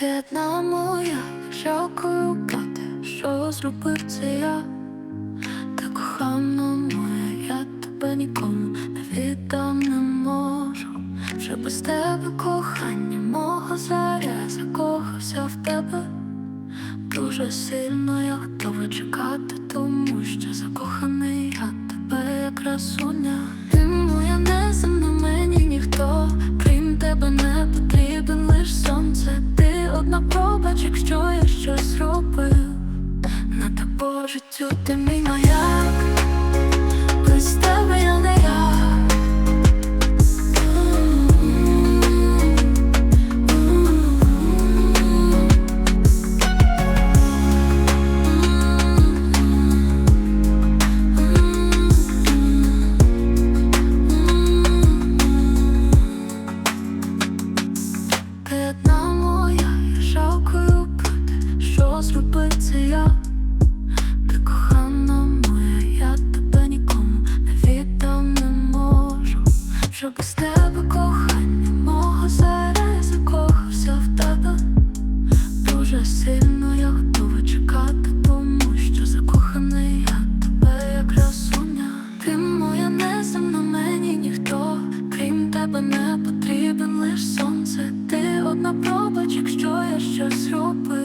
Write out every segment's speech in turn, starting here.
Ти одна моя, жалкою брате, що зробив це я, та кохана моя, я тебе нікому не віддам не можу. Вже без тебе кохання мого заря закохався в тебе. Дуже сильно я готова чекати, тому що закоханий я тебе як красуня. Пробач, якщо я щось робив, На тобо життю ти мій маяк, що я. Ти кохана моя, я тебе нікому не віддам не можу. Що без тебе кохання мого зараз закохався в тебе. Дуже сильно я готова чекати, тому що закоханий я тебе як красуня. Ти моя неземна, мені ніхто, крім тебе не потрібен лиш сонце. Ти одна пробач, якщо я щось зробив.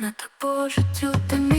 На тобо життю ти